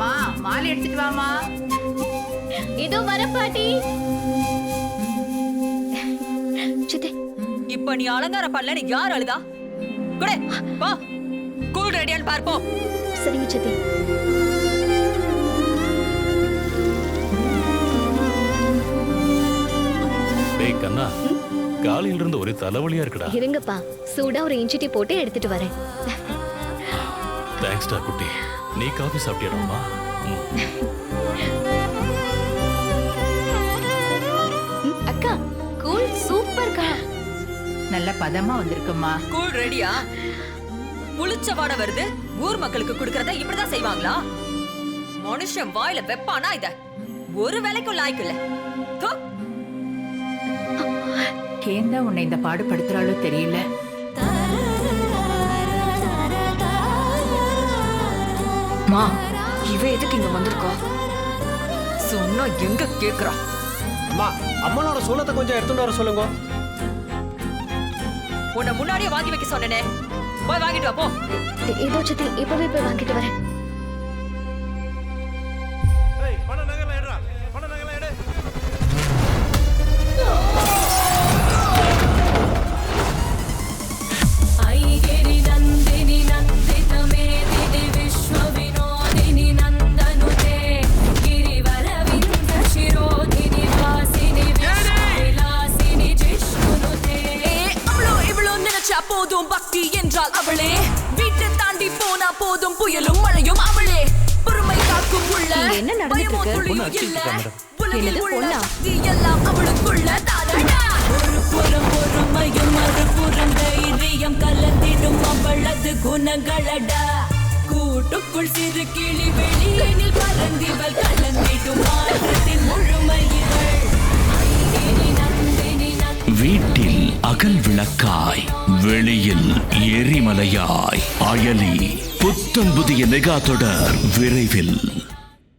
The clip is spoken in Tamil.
மா மாலை எடுத்துட்டு வாமா இதோ வர பாட்டி. சித்தி. இப்ப நீ அலங்காரம் பண்ணலன்னு யார் அழுதா? குடே வா. கூல் ரெடியான்னு பார்ப்போம். சரிங்க சித்தி. டேய் கண்ணா. காலையில இருந்து ஒரே தலைவலியா இருக்குடா. இருங்கப்பா சூடா ஒரு இஞ்சி டீ போட்டு எடுத்துட்டு வரேன். தேங்க்ஸ்டா குட்டி. நீ காஃபி சாப்பிட்டியாடாமா அக்கா கூல் சூப்பர்க்கா. நல்ல பதமா வந்திருக்குமா கூல் ரெடியா? புளிச்ச வாடை வருது. ஊர் மக்களுக்கு கொடுக்கறத இப்படிதான் செய்வாங்களா? மனுஷன் வாயில வெப்பானா இத? ஒரு வேலைக்கும் லாய்க்கு இல்ல. தோ. ஏன் தான் உன்னை இந்த பாடுபடுத்துறாளோ தெரியல? மா இவ எதுக்கு இங்க வந்திருக்கா? சொன்னா எங்க கேக்குறா? அம்மா அம்மனோட சூளத்தை கொஞ்சம் எடுத்துட்டு வர சொல்லுங்க. உன்னை முன்னாடியே வாங்கி வைக்க சொன்னனே. போய் வாங்கிட்டு வா போ. இதோ சித்தி இப்பவே போய் வாங்கிட்டு வரேன். போதும் பக்தி என்றால் அவளே. வீட்டை தாண்டி போனா போதும் புயலும் மழையும் அவளே. பொறுமை காக்கும் உள்ள என்ன நடந்துட்டு இருக்கு? இல்ல. உலகில் உள்ள எல்லாம் அவளுக்குள்ள. தானடா. ஒரு புறம் பொறுமையும் மறுபுறம் தைரியம். கலந்திடும் அவளது குணங்களடா. கூட்டுக்குள் சிறு கிளி வெளியனில் பறந்திவள் கலந்திடும் அகல் விளக்காய் வெளியில் எரிமலையாய் அயலி புத்தம் புதிய மெகா தொடர் விரைவில்.